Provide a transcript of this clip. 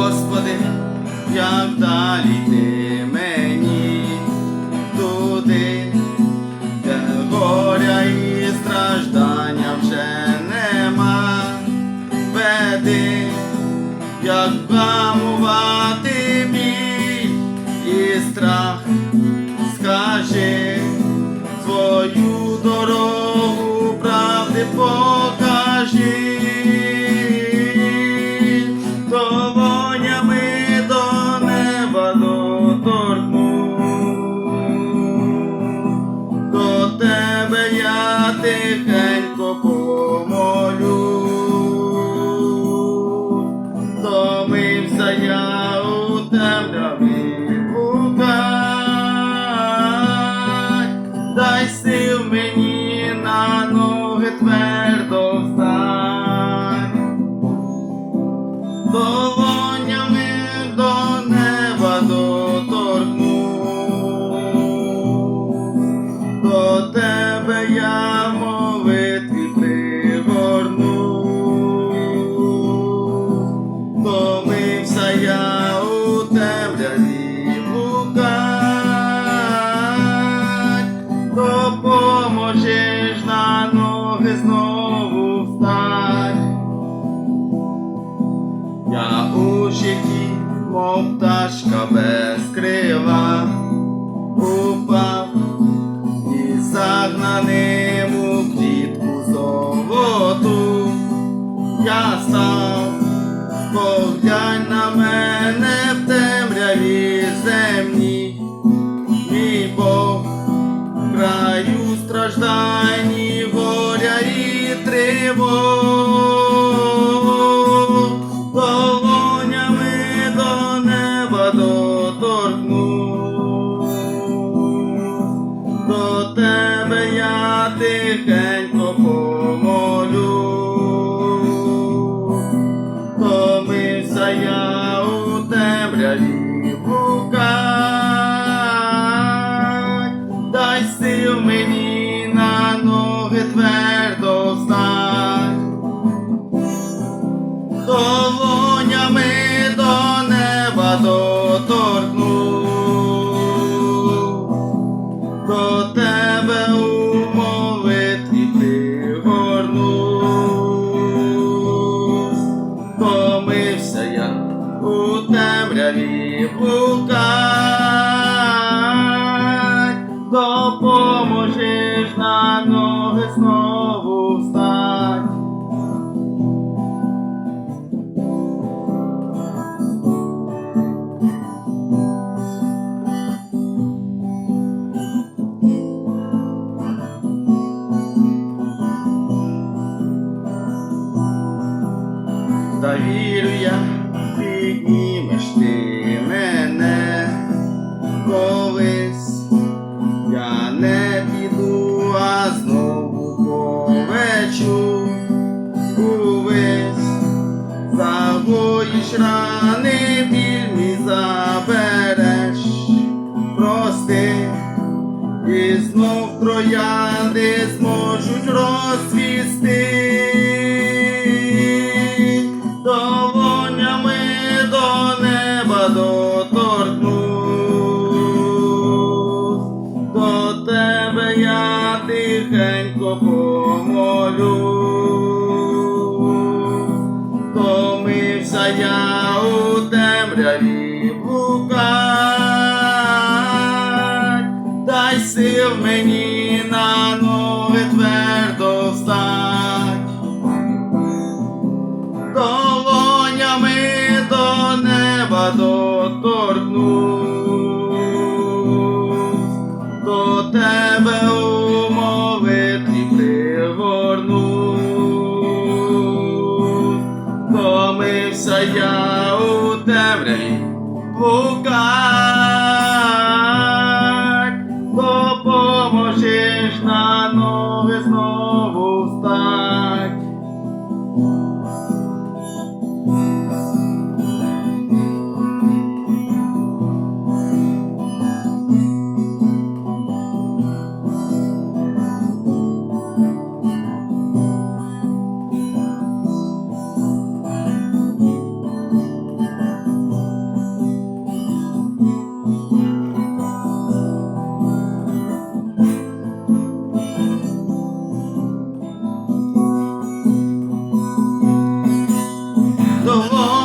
Господи, як далі йти мені на ноги твердо встать. Долонями до неба доторкну, до тебе я молитві пригорну, Томився я у темряві житті, мов пташка без крила, упав і загнаним у клітку золоту. Я став, поглянь на мене в темряві земні, мій Бог, в краю страждань, і горя і тривог, тихенько помолю, Томився я у темряві гукать, дай сил мені я, піднімеш ти мене. Колись, я не піду, а знову повечу. Увесь, загоїш рани, біль мій забереш, прости, і знов троянди зможуть Томився я у темряві блукать, дай сил мені на ноги твердо встать. Долонями до неба доторкнусь, до тебе Томився я у темряві гукать, the Lord.